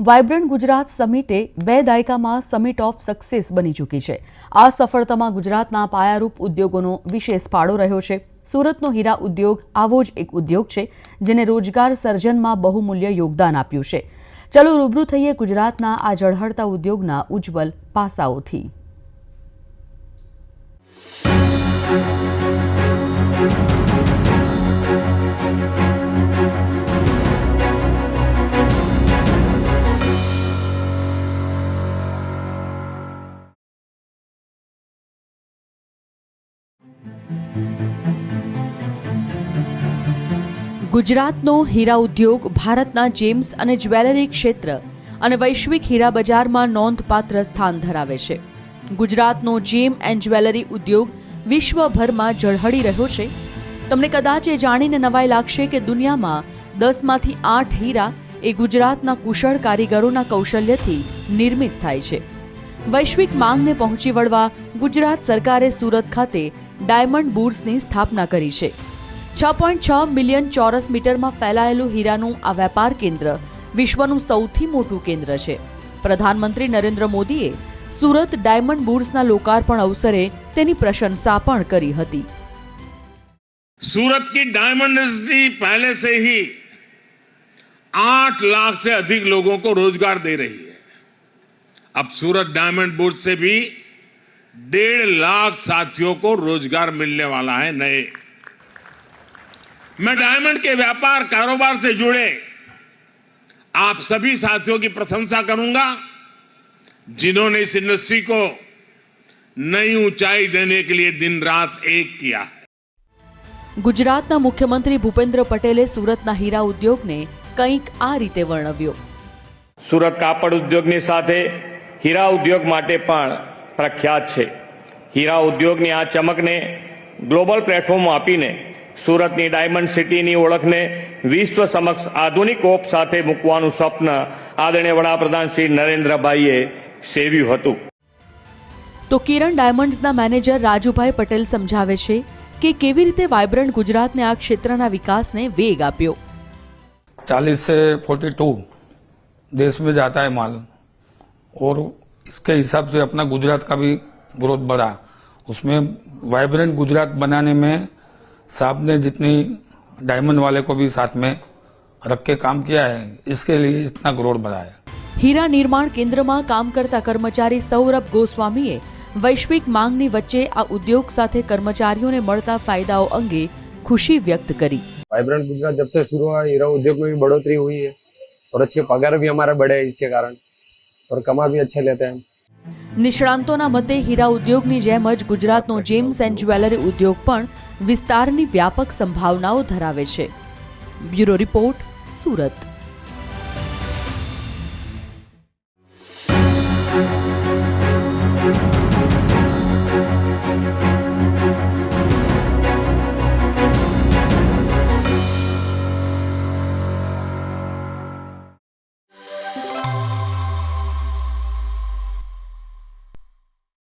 Vibrant Gujarat સમિટે બે દાયકામાં summit of success બની ચૂકી છે. આ સફળતામાં ગુજરાતના પાયારૂપ ઉદ્યોગોનો વિશેષ ફાળો રહ્યો છે. સુરતનો હીરા ઉદ્યોગ આવો જ એક ઉદ્યોગ છે, જેને રોજગાર સર્જનમાં બહુમૂલ્ય યોગદાન આપ્યું છે. ચલો રૂબરૂ થઈએ ગુજરાતના આ ઝળહળતા ઉદ્યોગના ઉજ્જવલ પાસાઓથી. ગુજરાતનો હીરા ઉદ્યોગ, ભારતના જેમ્સ અને જ્વેલરી ક્ષેત્ર અને વૈશ્વિક હીરા બજારમાં નોંધપાત્ર સ્થાન ધરાવે છે. ગુજરાતનો જેમ એન્ડ જ્વેલરી ઉદ્યોગ વિશ્વભરમાં ઝળહળી રહ્યો છે. તમને કદાચ એ જાણીને નવાઈ લાગશે કે દુનિયામાં દસમાંથી આઠ હીરા એ ગુજરાતના કુશળ કારીગરોના કૌશલ્યથી નિર્મિત થાય છે. વૈશ્વિક માંગને પહોંચી વળવા ગુજરાત સરકારે સુરત ખાતે ડાયમંડ બુર્સની સ્થાપના કરી છે. છ પોઈન્ટ છ મિલિયન ચોરસ મીટરમાં ફેલાયેલું હીરાનું આ વેપાર કેન્દ્ર વિશ્વનું સૌથી મોટું કેન્દ્ર છે પ્રધાનમંત્રી નરેન્દ્ર મોદીએ સુરત ડાયમંડ બુર્સના લોકાર્પણ અવસરે તેની પ્રશંસા પણ કરી હતી सूरत की डायमंड इंडस्ट्री पहले से ही आठ लाख से अधिक लोगों को रोजगार दे रही है अब सूरत डायमंड बोर्ड से भी डेढ़ लाख साथियों को रोजगार मिलने वाला है नए मैं डायमंड के व्यापार कारोबार से जुड़े आप सभी साथियों की प्रशंसा करूंगा जिन्होंने इस इंडस्ट्री को नई ऊंचाई देने के लिए दिन रात एक किया है ગુજરાતના મુખ્યમંત્રી ભૂપેન્દ્ર પટેલે સુરતના હીરા ઉદ્યોગને કંઈક આ રીતે વર્ણવ્યો સુરત કાપડ ઉદ્યોગની સાથે હીરા ઉદ્યોગ માટે પણ પ્રખ્યાત છે હીરા ઉદ્યોગની આ ચમકને ગ્લોબલ પ્લેટફોર્મ આપીને સુરતની ડાયમંડ સિટીની ઓળખને વિશ્વ સમક્ષ આધુનિક ઓપ સાથે મૂકવાનું સ્વપ્ન આદરણીય વડાપ્રધાન શ્રી નરેન્દ્રભાઈએ સેવ્યું હતું તો કિરણ ડાયમંડ્સના મેનેજર રાજુભાઈ પટેલ સમજાવે છે કે કેવી રીતે વાઇબ્રન્ટ ગુજરાતને આ ક્ષેત્રના વિકાસને વેગ આપ્યો चालीस से फोर्टी टू देश में जाता है माल और इसके हिसाब से अपना गुजरात का भी ग्रोथ बढ़ा उसमें वाइब्रेंट गुजरात बनाने में साहब ने जितनी डायमंड वाले को भी साथ में रख के काम किया है इसके लिए इतना ग्रोथ बढ़ा है હીરા નિર્માણ કેન્દ્રમાં કામ કરતા કર્મચારી સૌરભ ગોસ્વામીએ વૈશ્વિક માંગની વચ્ચે આ ઉદ્યોગ સાથે કર્મચારીઓને મળતા ફાયદાઓ અંગે ખુશી વ્યક્ત કરી वाइब्रेंट गुजरात जब से शुरू हुआ हीरा उद्योग में भी बढ़ोतरी हुई है और अच्छे पगार भी हमारे बढ़े हैं इसके कारण और कमा भी अच्छे लेते हैं નિષ્ણાંતોના મતે હીરા ઉદ્યોગની જેમ જ ગુજરાતનો જેમ્સ એન્ડ જ્વેલરી ઉદ્યોગ પણ વિસ્તારની વ્યાપક સંભાવનાઓ ધરાવે છે. Bureau report Surat.